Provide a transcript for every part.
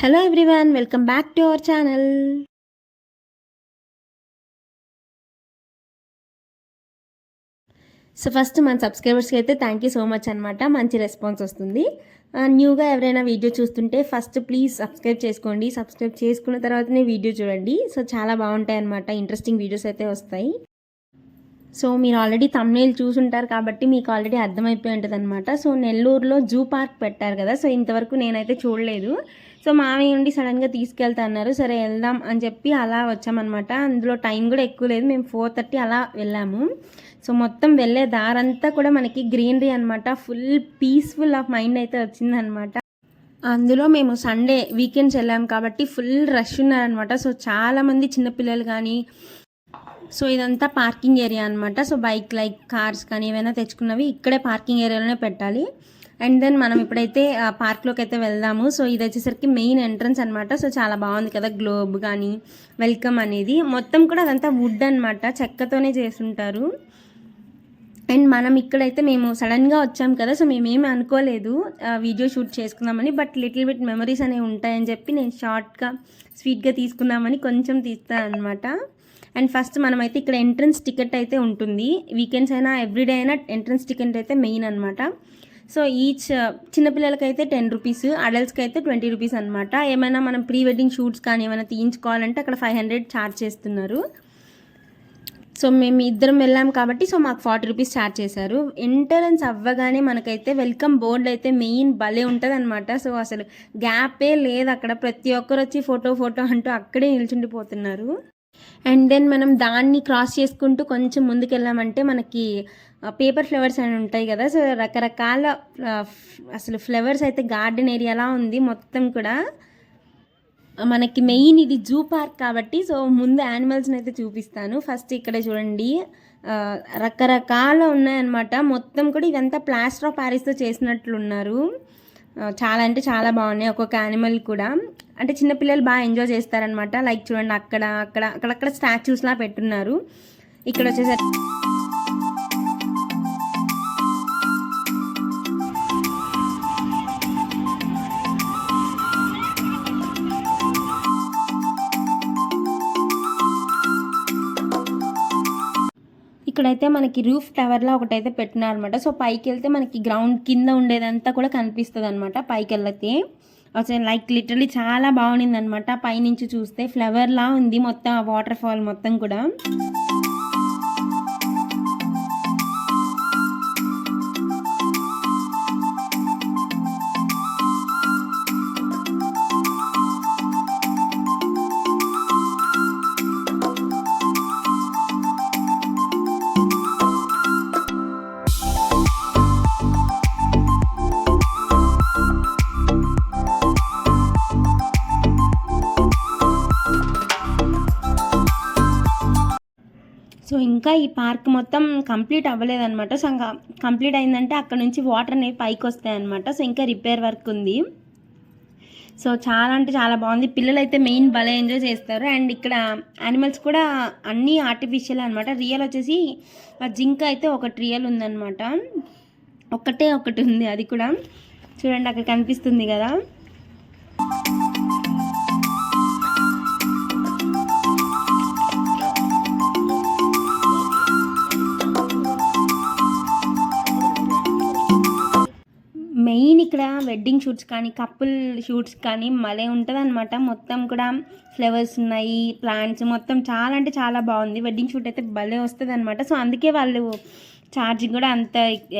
Hello everyone welcome back to our channel so first మన సబ్స్క్రైబర్స్కి అయితే థ్యాంక్ యూ సో మచ్ అనమాట మంచి రెస్పాన్స్ వస్తుంది. న్యూగా ఎవరైనా వీడియో చూస్తుంటే ఫస్ట్ ప్లీజ్ సబ్స్క్రైబ్ చేసుకోండి. సబ్స్క్రైబ్ చేసుకున్న తర్వాతనే వీడియో చూడండి. సో చాలా బాగుంటాయి అనమాట ఇంట్రెస్టింగ్ వీడియోస్ అయితే వస్తాయి. సో మీరు ఆల్రెడీ తమ్నేల్ చూసుంటారు కాబట్టి మీకు ఆల్రెడీ అర్థమైపోయి ఉంటుంది అనమాట సో నెల్లూరులో జూ పార్క్ పెట్టారు కదా. సో ఇంతవరకు నేనైతే చూడలేదు. సో మామయ్య ఉండి సడన్గా తీసుకెళ్తా అన్నారు. సరే వెళ్దాం అని చెప్పి అలా వచ్చామన్నమాట. అందులో టైం కూడా ఎక్కువ లేదు. మేము ఫోర్ థర్టీ అలా వెళ్ళాము. సో మొత్తం వెళ్ళే దారంతా కూడా మనకి గ్రీనరీ అనమాట ఫుల్ పీస్ఫుల్ ఆఫ్ మైండ్ అయితే వచ్చిందనమాట అందులో మేము సండే వీకెండ్స్ వెళ్ళాము కాబట్టి ఫుల్ రష్ ఉన్నారనమాట సో చాలామంది చిన్నపిల్లలు కానీ సో ఇదంతా పార్కింగ్ ఏరియా అనమాట సో బైక్ లైక్ కార్స్ కానీ ఏమైనా తెచ్చుకున్నవి ఇక్కడే పార్కింగ్ ఏరియాలోనే పెట్టాలి. అండ్ దెన్ మనం ఇప్పుడైతే పార్క్లోకి అయితే వెళ్దాము. సో ఇది వచ్చేసరికి మెయిన్ ఎంట్రన్స్ అనమాట సో చాలా బాగుంది కదా గ్లోబ్ కానీ వెల్కమ్ అనేది. మొత్తం కూడా అదంతా వుడ్ అనమాట చెక్కతోనే చేస్తుంటారు. అండ్ మనం ఇక్కడైతే మేము సడన్గా వచ్చాం కదా సో మేమేమి అనుకోలేదు వీడియో షూట్ చేసుకుందామని. బట్ లిటిల్ బిట్ మెమరీస్ అనేవి ఉంటాయని చెప్పి నేను షార్ట్గా స్వీట్గా తీసుకుందామని కొంచెం తీస్తాను అనమాట అండ్ ఫస్ట్ మనమైతే ఇక్కడ ఎంట్రన్స్ టికెట్ అయితే ఉంటుంది. వీకెండ్స్ అయినా ఎవ్రీడే అయినా ఎంట్రన్స్ టికెట్ అయితే మెయిన్ అనమాట సో ఈచ్ చిన్నపిల్లలకైతే టెన్ రూపీస్ అడల్ట్స్కి అయితే ట్వంటీ రూపీస్ అనమాట ఏమైనా మనం ప్రీ వెడ్డింగ్ షూట్స్ కానీ ఏమైనా తీయించుకోవాలంటే అక్కడ ఫైవ్ హండ్రెడ్ ఛార్జ్ చేస్తున్నారు. సో మేము ఇద్దరం వెళ్ళాం కాబట్టి సో మాకు ఫార్టీ రూపీస్ ఛార్జ్ చేశారు. ఎంట్రన్స్ అవ్వగానే మనకైతే వెల్కమ్ బోర్డు అయితే మెయిన్ భలే ఉంటుంది అనమాట సో అసలు గ్యాపే లేదు అక్కడ. ప్రతి ఒక్కరు వచ్చి ఫోటో ఫోటో అంటూ అక్కడే నిల్చుండిపోతున్నారు. అండ్ దెన్ మనం దాన్ని క్రాస్ చేసుకుంటూ కొంచెం ముందుకెళ్ళామంటే మనకి పేపర్ ఫ్లవర్స్ అని ఉంటాయి కదా. సో రకరకాల అసలు ఫ్లవర్స్ అయితే గార్డెన్ ఏరియాలా ఉంది మొత్తం కూడా. మనకి మెయిన్ ఇది జూ పార్క్ కాబట్టి సో ముందు యానిమల్స్ని అయితే చూపిస్తాను. ఫస్ట్ ఇక్కడ చూడండి. రకరకాల ఉన్నాయన్నమాట. మొత్తం కూడా ఇదంతా ప్లాస్టర్ ఆఫ్ ప్యారిస్తో చేసినట్లు ఉన్నారు చాలా అంటే చాలా బాగున్నాయి. ఒక్కొక్క యానిమల్ కూడా. అంటే చిన్నపిల్లలు బాగా ఎంజాయ్ చేస్తారనమాట లైక్ చూడండి అక్కడ అక్కడ అక్కడక్కడ స్టాచ్యూస్లా పెట్టున్నారు. ఇక్కడ వచ్చేసరికి ఇక్కడైతే మనకి రూఫ్ టవర్లా ఒకటైతే పెట్టినారు అనమాట సో పైకి వెళ్తే మనకి గ్రౌండ్ కింద ఉండేదంతా కూడా కనిపిస్తుంది అనమాట పైకి వెళ్తే అసలు లైక్ లిటరలీ చాలా బాగుండింది అనమాట పైనుంచి చూస్తే ఫ్లవర్ లా ఉంది మొత్తం ఆ వాటర్ ఫాల్ మొత్తం కూడా. ఇంకా ఈ పార్క్ మొత్తం కంప్లీట్ అవ్వలేదన్నమాట. సో ఇంకా కంప్లీట్ అయిందంటే అక్కడ నుంచి వాటర్ అనేవి పైకి వస్తాయి అనమాట సో ఇంకా రిపేర్ వర్క్ ఉంది. సో చాలా అంటే చాలా బాగుంది. పిల్లలు అయితే మెయిన్ భలే ఎంజాయ్ చేస్తారు. అండ్ ఇక్కడ యానిమల్స్ కూడా అన్నీ ఆర్టిఫిషియల్ అనమాట రియల్ వచ్చేసి ఆ జింక అయితే ఒకటి రియల్ ఉందన్నమాట. ఒకటే ఒకటి ఉంది అది కూడా. చూడండి అక్కడ కనిపిస్తుంది కదా. షూట్స్ కానీ కపుల్ షూట్స్ కానీ మలే ఉంటుంది అనమాట మొత్తం కూడా ఫ్లవర్స్ ఉన్నాయి ప్లాంట్స్ మొత్తం చాలా అంటే చాలా బాగుంది. వెడ్డింగ్ షూట్ అయితే భలే వస్తుంది అనమాట సో అందుకే వాళ్ళు ఛార్జింగ్ కూడా అంత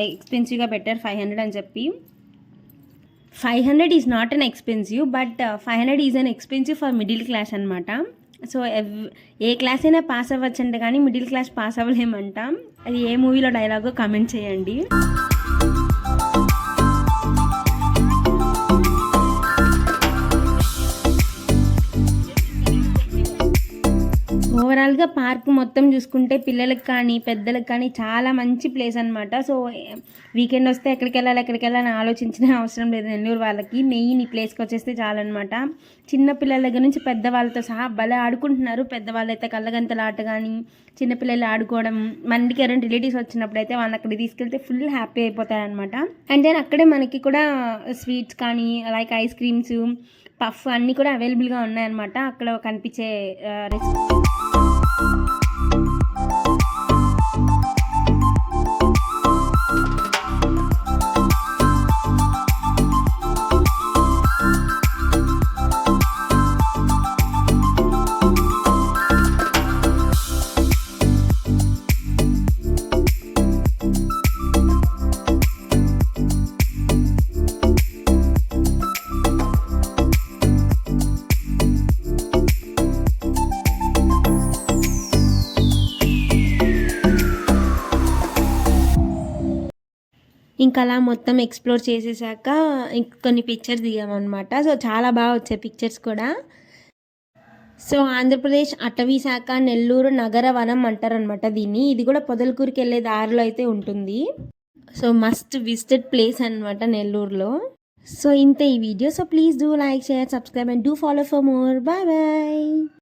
ఎక్స్పెన్సివ్గా పెట్టారు ఫైవ్ హండ్రెడ్ అని చెప్పి. Five hundred is not an expensive but five hundred is an expensive for middle class అనమాట సో ఎవ్- ఏ క్లాస్ అయినా పాస్ అవ్వచ్చంట కానీ మిడిల్ క్లాస్ పాస్ అవ్వలేమంట. అది ఏ మూవీలో డైలాగో కామెంట్ చేయండి. ఓవరాల్గా పార్క్ మొత్తం చూసుకుంటే పిల్లలకి కానీ పెద్దలకు కానీ చాలా మంచి ప్లేస్ అనమాట సో వీకెండ్ వస్తే ఎక్కడికి వెళ్ళాలి ఎక్కడికి వెళ్ళాలని ఆలోచించిన అవసరం లేదు నెల్లూరు వాళ్ళకి. మెయిన్ ఈ ప్లేస్కి వచ్చేస్తే చాలన్నమాట. చిన్న పిల్లల దగ్గర నుంచి పెద్దవాళ్ళతో సహా భలే ఆడుకుంటున్నారు. పెద్దవాళ్ళు అయితే కళ్ళగంతల ఆట కానీ చిన్నపిల్లలు ఆడుకోవడం మనకి ఎవరైనా రిలేటివ్స్ వచ్చినప్పుడు అయితే వాళ్ళని అక్కడికి తీసుకెళ్తే ఫుల్ హ్యాపీ అయిపోతారనమాట అండ్ దెన్ అక్కడే మనకి కూడా స్వీట్స్ కానీ లైక్ ఐస్ క్రీమ్స్ పఫ్ అన్నీ కూడా అవైలబుల్గా ఉన్నాయన్నమాట. అక్కడ కనిపించే రెసిపీ ఇంకా అలా మొత్తం ఎక్స్ప్లోర్ చేసేసాక కొన్ని పిక్చర్స్ దిగామన్నమాట. సో చాలా బాగా వచ్చాయి పిక్చర్స్ కూడా. సో ఆంధ్రప్రదేశ్ అటవీ శాఖ నెల్లూరు నగర వనం అంటారనమాట దీన్ని. ఇది కూడా పొదలకూరుకి వెళ్ళే దారిలో అయితే ఉంటుంది. సో మస్ట్ విజిటెడ్ ప్లేస్ అనమాట నెల్లూరులో. సో ఇంతే ఈ video so please do like share subscribe and do follow for more bye bye